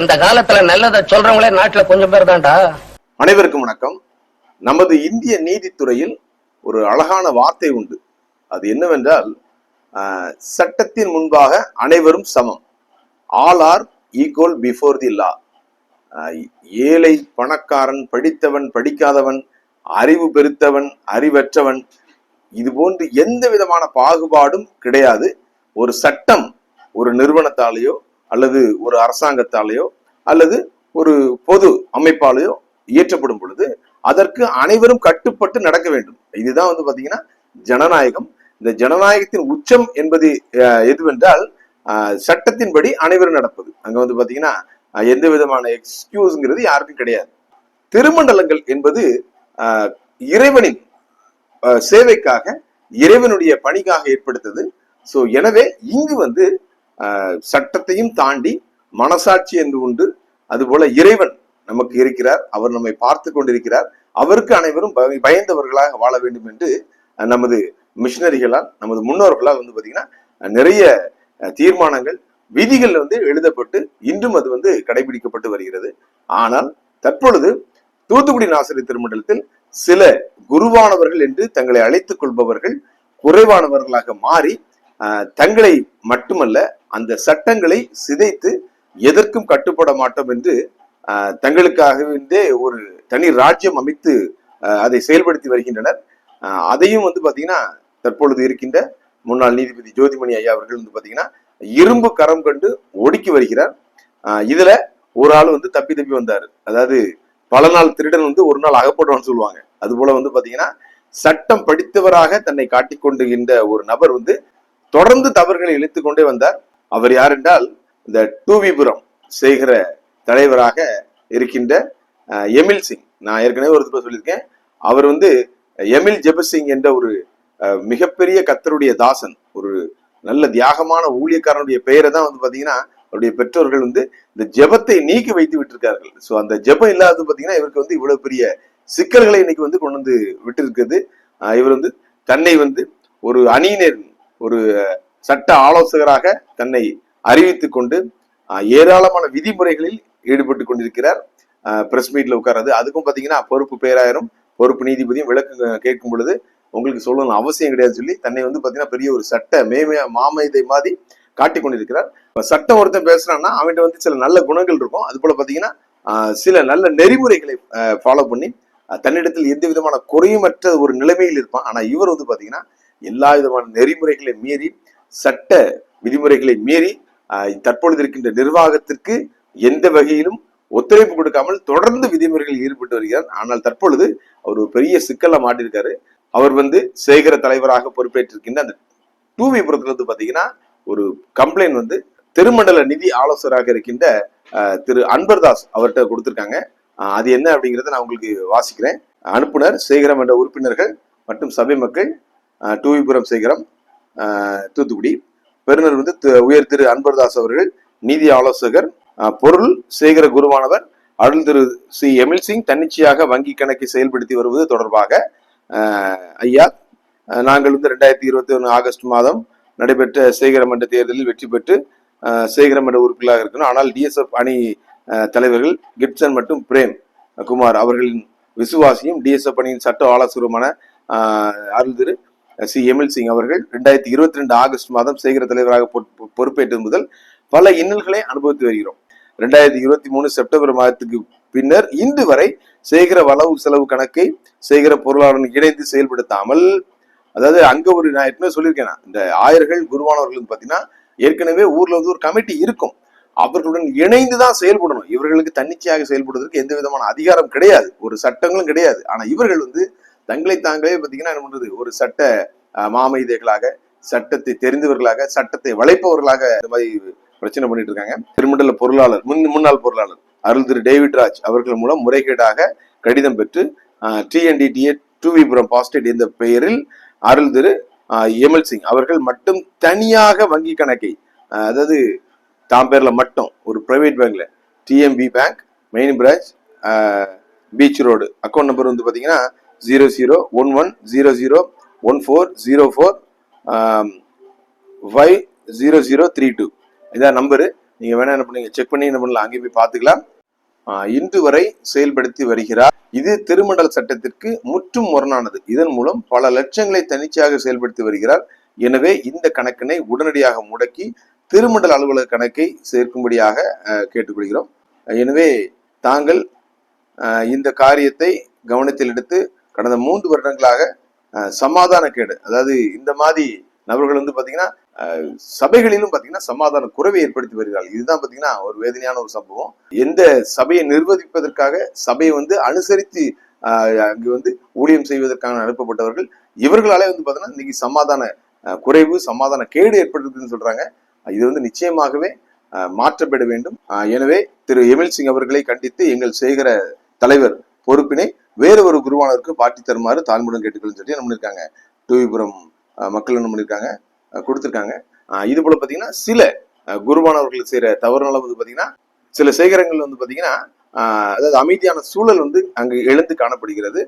இந்த காலத்துல நல்லதை சொல்றவங்களே நாட்டுல கொஞ்சம் பேர் தான்டா. அனைவருக்கும் வணக்கம். நமது இந்திய நீதித்துறையில் ஒரு அழகான வார்த்தை உண்டு. அது என்னவென்றால் சட்டத்தின் முன்பாக அனைவரும் சமம். All are equal before the law ஏழை பணக்காரன் படித்தவன் படிக்காதவன் அறிவு பெருத்தவன் அறிவற்றவன் இது போன்று எந்த விதமான பாகுபாடும் கிடையாது. ஒரு சட்டம் ஒரு நிறுவனத்தாலேயோ அல்லது ஒரு அரசாங்கத்தாலேயோ அல்லது ஒரு பொது அமைப்பாலேயோ இயற்றப்படும் பொழுது அதற்கு அனைவரும் கட்டுப்பட்டு நடக்க வேண்டும். இதுதான் வந்து பாத்தீங்கன்னா ஜனநாயகம். இந்த ஜனநாயகத்தின் உச்சம் என்பது எதுவென்றால் சட்டத்தின்படி அனைவரும் நடப்பது. அங்க வந்து பாத்தீங்கன்னா எந்த விதமான எக்ஸ்கியூஸ்ங்கிறது யாருக்கும் கிடையாது. திருமண்டலங்கள் என்பது இறைவனின் சேவைக்காக இறைவனுடைய பணிக்காக ஏற்படுத்தது. ஸோ எனவே இங்கு வந்து சட்டத்தையும் தாண்டி மனசாட்சி என்று உண்டு. அதுபோல இறைவன் நமக்கு இருக்கிறார். அவர் நம்மை பார்த்து கொண்டிருக்கிறார். அவருக்கு அனைவரும் பய- பயந்தவர்களாக வாழ வேண்டும் என்று நமது மிஷினரிகளால் நமது முன்னோர்களால் வந்து பார்த்தீங்கன்னா நிறைய தீர்மானங்கள் விதிகள் வந்து எழுதப்பட்டு இன்றும் அது வந்து கடைபிடிக்கப்பட்டு வருகிறது. ஆனால் தற்பொழுது தூத்துக்குடி நாசரி திருமண்டலத்தில் சில குருவானவர்கள் என்று தங்களை அழைத்துக் கொள்பவர்கள் குறைவானவர்களாக மாறி தங்களை மட்டுமல்ல அந்த சட்டங்களை சிதைத்து எதற்கும் கட்டுப்பட மாட்டோம் என்று ஆஹ், தங்களுக்காகவே ஒரு தனி ராஜ்யம் அமைத்து அதை செயல்படுத்தி வருகின்றனர். அதையும் வந்து பார்த்தீங்கன்னா தற்பொழுது இருக்கின்ற முன்னாள் நீதிபதி ஜோதிமணி ஐயா அவர்கள் வந்து பார்த்தீங்கன்னா இரும்பு கரம் கண்டு ஒடுக்கி வருகிறார். இதுல ஒரு ஆள் வந்து தப்பி தப்பி வந்தார். அதாவது பல நாள் திருடன் வந்து ஒரு நாள் அகப்படுவான்னு சொல்லுவாங்க. அது போல வந்து பாத்தீங்கன்னா சட்டம் படித்தவராக தன்னை காட்டிக்கொண்டுகின்ற ஒரு நபர் வந்து தொடர்ந்து தவறுகளை இழுத்து கொண்டே வந்தார். அவர் யார் என்றால் இந்த டூவிபுரம் செய்கிற தலைவராக இருக்கின்ற எமில் சிங். நான் ஏற்கனவே ஒரு சொல்லியிருக்கேன். அவர் வந்து எமில் ஜெபசிங் என்ற ஒரு மிகப்பெரிய கத்தருடைய தாசன். ஒரு நல்ல தியாகமான ஊழியக்காரனுடைய பெயரை தான் வந்து பாத்தீங்கன்னா அவருடைய பெற்றோர்கள் வந்து இந்த ஜெபத்தை நீக்கி வைத்து விட்டிருக்கார்கள். ஸோ அந்த ஜெபம் இல்லாதது பாத்தீங்கன்னா இவருக்கு வந்து இவ்வளவு பெரிய சிக்கல்களை இன்னைக்கு வந்து கொண்டு வந்து விட்டு இருக்குது இவர் வந்து தன்னை வந்து ஒரு அணியினர் ஒரு சட்ட ஆலோசகராக தன்னை அறிவித்து கொண்டு ஏராளமான விதிமுறைகளில் ஈடுபட்டு கொண்டிருக்கிறார். பிரஸ் மீட்ல உட்கார்றது. அதுக்கும் பார்த்தீங்கன்னா பொறுப்பு பேராயிரம் பொறுப்பு நீதிபதியும் விளக்கு கேட்கும் பொழுது உங்களுக்கு சொல்லணும் அவசியம் கிடையாது சொல்லி தன்னை வந்து பார்த்தீங்கன்னா பெரிய ஒரு சட்ட மேமே மாமேதை மாதிரி காட்டிக் கொண்டிருக்கிறார். சட்டம் ஒருத்தன் பேசுறான்னா அவன்கிட்ட வந்து சில நல்ல குணங்கள் இருக்கும். அது போல பார்த்தீங்கன்னா சில நல்ல நெறிமுறைகளை ஃபாலோ பண்ணி தன்னிடத்தில் எந்த விதமான குறையுமற்ற ஒரு நிலைமையில் இருப்பான். ஆனால் இவர் வந்து பார்த்தீங்கன்னா எல்லா விதமான நெறிமுறைகளை மீறி சட்ட விதிமுறைகளை மீறி தற்பொழுது இருக்கின்ற நிர்வாகத்திற்கு எந்த வகையிலும் ஒத்துழைப்பு கொடுக்காமல் தொடர்ந்து விதிமுறைகளில் ஈடுபட்டு வருகிறார். ஆனால் தற்பொழுது அவர் ஒரு பெரிய சிக்கல்ல மாட்டிருக்காரு. அவர் வந்து சேகர தலைவராக பொறுப்பேற்றிருக்கின்ற அந்த டூவிபுரத்துல வந்து பாத்தீங்கன்னா ஒரு கம்ப்ளைண்ட் வந்து திருமண்டல நிதி ஆலோசகராக இருக்கின்ற திரு அன்பர்தாஸ் அவர்கிட்ட கொடுத்திருக்காங்க. அது என்ன அப்படிங்கறத நான் உங்களுக்கு வாசிக்கிறேன். அனுப்புனர் சேகரம் என்ற உறுப்பினர்கள் மற்றும் சபை மக்கள் டூவிபுரம் சேகரம் தூத்துக்குடி. பெருநர் வந்து உயர் திரு அன்பர்தாஸ் அவர்கள் நீதி ஆலோசகர் பொருள் சேகர குருவானவர் அருள் திரு சி எமில் சிங் தன்னிச்சையாக வங்கி கணக்கை செயல்படுத்தி வருவது தொடர்பாக ஐயா நாங்கள் வந்து ரெண்டாயிரத்தி இருபத்தி ஒன்று ஆகஸ்ட் மாதம் நடைபெற்ற சேகரமன்ற தேர்தலில் வெற்றி பெற்று சேகரமன்ற உறுப்பினராக இருக்கணும். ஆனால் டிஎஸ்எஃப் அணி தலைவர்கள் கிப்சன் மற்றும் பிரேம் குமார் அவர்களின் விசுவாசியும் டிஎஸ்எஃப் அணியின் சட்ட ஆலோசகருமான அருள் திரு சி. எமில் சிங் அவர்கள் ரெண்டாயிரத்தி இருபத்தி ரெண்டு ஆகஸ்ட் மாதம் சேகர தலைவராக பொறுப்பு- பொறுப்பேற்றது முதல் பல இன்னல்களை அனுபவித்து வருகிறோம். ரெண்டாயிரத்தி இருபத்தி மூணு செப்டம்பர் மாதத்துக்கு பின்னர் இன்று வரை சேகர வளவு செலவு கணக்கை சேகர பொருளாளருடன் இணைந்து செயல்படுத்தாமல் அதாவது அங்க ஒரு நான் ஏற்கனவே சொல்லியிருக்கேன் இந்த ஆயர்கள் குருவானவர்கள் பார்த்தீங்கன்னா பாத்தீங்கன்னா ஏற்கனவே ஊர்ல வந்து ஒரு கமிட்டி இருக்கும். அவர்களுடன் இணைந்து தான் செயல்படணும். இவர்களுக்கு தன்னிச்சையாக செயல்படுவதற்கு எந்த விதமான அதிகாரம் கிடையாது. ஒரு சட்டங்களும் கிடையாது. ஆனா இவர்கள் வந்து தங்களை தாங்களே பார்த்தீங்கன்னா என்ன பண்றது? ஒரு சட்ட மாமைதைகளாக சட்டத்தை தெரிந்தவர்களாக சட்டத்தை வளைப்பவர்களாக இந்த மாதிரி பிரச்சனை பண்ணிட்டு இருக்காங்க. திருமண்டல பொருளாளர் முன் முன்னாள் பொருளாளர் அருள் திரு டேவிட் ராஜ் அவர்கள் மூலம் முறைகேடாக கடிதம் பெற்று டிஎன்டிடிஏ டூவிபுரம் பாஸ்டேட் என்ற பெயரில் அருள் திரு எமல் சிங் அவர்கள் மட்டும் தனியாக வங்கி கணக்கை அதாவது தாம் பேர்ல மட்டும் ஒரு பிரைவேட் பேங்க்ல TMB bank main branch beach road account number வந்து பாத்தீங்கன்னா zero zero one one zero zero one four zero four five zero zero three two இதான் நம்பரு. நீங்கள் வேணா என்ன பண்ணுங்க செக் பண்ணி என்ன பண்ணலாம் அங்கே போய் பார்த்துக்கலாம். இன்று வரை செயல்படுத்தி வருகிறார். இது திருமண்டல சட்டத்திற்கு முற்றும் முரணானது. இதன் மூலம் பல லட்சங்களை தனிச்சையாக செயல்படுத்தி வருகிறார். எனவே இந்த கணக்கினை உடனடியாக முடக்கி திருமண்டல அலுவலக கணக்கை சேர்க்கும்படியாக கேட்டுக்கொள்கிறோம். எனவே தாங்கள் இந்த காரியத்தை கவனத்தில் எடுத்து கடந்த மூன்று வருடங்களாக சமாதான கேடு அதாவது இந்த மாதிரி நபர்கள் வந்து பாத்தீங்கன்னா சபைகளிலும் பாத்தீங்கன்னா சமாதான குறைவை ஏற்படுத்தி வருகிறார்கள். இதுதான் பாத்தீங்கன்னா ஒரு வேதனையான ஒரு சம்பவம். எந்த சபையை நிர்வகிப்பதற்காக சபையை வந்து அனுசரித்து அங்கு வந்து ஊழியம் செய்வதற்காக அனுப்பப்பட்டவர்கள் இவர்களாலே வந்து பாத்தீங்கன்னா இன்னைக்கு சமாதான குறைவு சமாதான கேடு ஏற்பட்டிருக்குன்னு சொல்றாங்க. இது வந்து நிச்சயமாகவே மாற்றப்பட வேண்டும். எனவே திரு எமில் சிங் அவர்களை கண்டித்து எங்கள் செய்கிற தலைவர் பொறுப்பினை வேறு ஒரு குருவானவருக்கு பாட்டி தருமாறு தாழ்முடன் கேட்டுக்கொள்ளும் சொல்லி என்ன இருக்காங்க டூவிபுரம் மக்கள் என்ன பண்ணியிருக்காங்க கொடுத்துருக்காங்க. இது போல பார்த்தீங்கன்னா சில குருவானவர்கள் செய்கிற தவறுனால வந்து பார்த்தீங்கன்னா சில சேகரங்கள் வந்து பார்த்தீங்கன்னா அதாவது அமைதியான சூழல் வந்து அங்கே எழுந்து காணப்படுகிறது.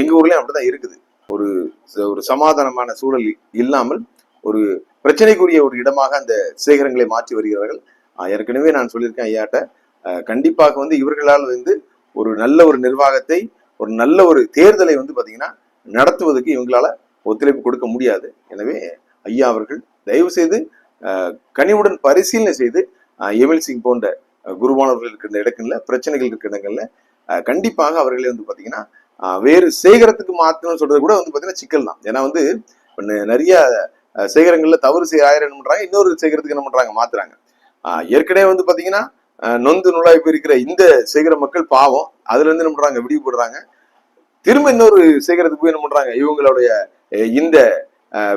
எங்கள் ஊர்லேயும் அப்படிதான் இருக்குது. ஒரு ச- ஒரு சமாதானமான சூழல் இல்லாமல் ஒரு பிரச்சனைக்குரிய ஒரு இடமாக அந்த சேகரங்களை மாற்றி வருகிறார்கள் ஏற்கனவே நான் சொல்லியிருக்கேன் ஐயாட்ட. கண்டிப்பாக வந்து இவர்களால் வந்து ஒரு நல்ல ஒரு நிர்வாகத்தை ஒரு நல்ல ஒரு தேர்தலை வந்து பார்த்தீங்கன்னா நடத்துவதற்கு இவங்களால ஒத்துழைப்பு கொடுக்க முடியாது. எனவே ஐயா அவர்கள் தயவு செய்து கனிவுடன் பரிசீலனை செய்து எமில் சிங் போன்ற குருவானவர்கள் இருக்கின்ற இடங்கள்ல பிரச்சனைகள் இருக்கிற இடங்கள்ல கண்டிப்பாக அவர்களே வந்து பார்த்தீங்கன்னா வேறு சேகரத்துக்கு மாற்றணும்னு சொல்றது கூட வந்து பார்த்தீங்கன்னா சிக்கல் தான். ஏன்னா வந்து நிறைய சேகரங்கள்ல தவறு செய்ய ஆயிரம் என்ன பண்றாங்க இன்னொரு சேகரத்துக்கு என்ன பண்றாங்க மாத்துறாங்க. ஏற்கனவே வந்து பார்த்தீங்கன்னா நொந்து நுழாய் போயிருக்கிற இந்த சேகர மக்கள் பாவம் அதுல இருந்து என்ன பண்றாங்க விடிவு திரும்ப இன்னொரு சேகரத்துக்கு போய் என்ன பண்றாங்க? இவங்களுடைய இந்த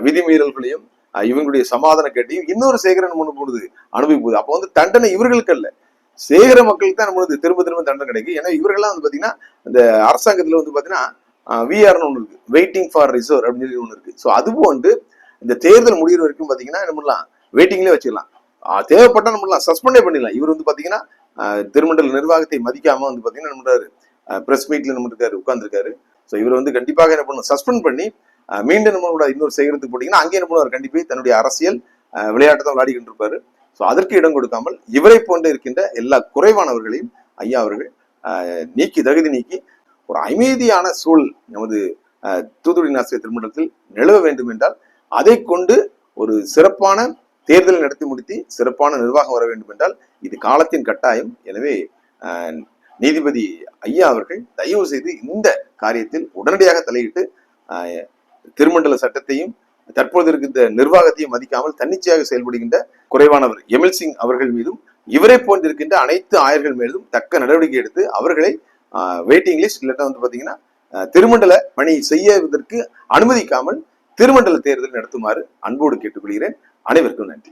விதிமீறல்களையும் இவங்களுடைய சமாதான கேட்டையும் இன்னொரு சேகரன் முன்னு போடுது. அனுபவிப்போகுது அப்போ வந்து தண்டனை இவர்களுக்கு அல்ல. சேகர மக்களுக்கு தான் நம்மளுக்கு திரும்ப திரும்ப தண்டனை கிடைக்கும் ஏன்னா இவர்கள்லாம் வந்து பாத்தீங்கன்னா இந்த அரசாங்கத்துல வந்து பாத்தீங்கன்னா விஆர்னு ஒன்று இருக்கு. வெயிட்டிங் ஃபார் ரிசர்வ் அப்படின்னு சொல்லி ஒன்று இருக்கு. ஸோ அது போன்று இந்த தேர்தல் முடிகிற வரைக்கும் பாத்தீங்கன்னா என்ன பண்ணலாம்? வெயிட்டிங்லேயே வச்சிடலாம். தேவைப்பட்டா நம்ம பண்ணலாம்? சஸ்பெண்டே பண்ணிடலாம். இவர் வந்து பாத்தீங்கன்னா திருமண்டல் திருமண்டல நிர்வாகத்தை மதிக்காம வந்து பாத்தீங்கன்னா என்ன பண்றாரு? பிரஸ் மீட்ல நம்ம இருக்காரு உட்காந்துருக்காரு ஸோ இவர் வந்து கண்டிப்பாக என்ன பண்ணணும் சஸ்பெண்ட் பண்ணி மீண்டும் மீண்டும் நம்மளோட இன்னொரு செய்கிறதுக்கு போட்டிங்கன்னா அங்கே என்ன பண்ணுவார் கண்டிப்பாக தன்னுடைய அரசியல் விளையாட்டு விளையாட்டை தான் விளையாடிக்கிட்டு இருப்பாரு. ஸோ அதற்கு இடம் கொடுக்காமல் இவரை போன்று இருக்கின்ற எல்லா குறைவானவர்களையும் ஐயா அவர்கள் நீக்கி தகுதி நீக்கி ஒரு அமைதியான சூழ் நமது தூத்துக்குடி நாசிய திருமணத்தில் நிலவ வேண்டும் என்றால் அதை கொண்டு ஒரு சிறப்பான தேர்தலை நடத்தி முடித்து சிறப்பான நிர்வாகம் வர வேண்டும் என்றால் இது காலத்தின் கட்டாயம். எனவே ஆஹ் நீதிபதி ஐயா அவர்கள் தயவு செய்து இந்த காரியத்தில் உடனடியாக தலையிட்டு திருமண்டல சட்டத்தையும் தற்போது இருக்கின்ற நிர்வாகத்தையும் மதிக்காமல் தன்னிச்சையாக செயல்படுகின்ற குறைவானவர் எமில் சிங் அவர்கள் மீதும் இவரை போன்றிருக்கின்ற அனைத்து ஆயர்கள் மீதும் தக்க நடவடிக்கை எடுத்து அவர்களை வெயிட்டிங் லிஸ்ட் இல்லட்டா வந்து பாத்தீங்கன்னா திருமண்டல பணி செய்யவதற்கு அனுமதிக்காமல் திருமண்டல தேர்தல் நடத்துமாறு அன்போடு கேட்டுக்கொள்கிறேன். அனைவருக்கும் நன்றி.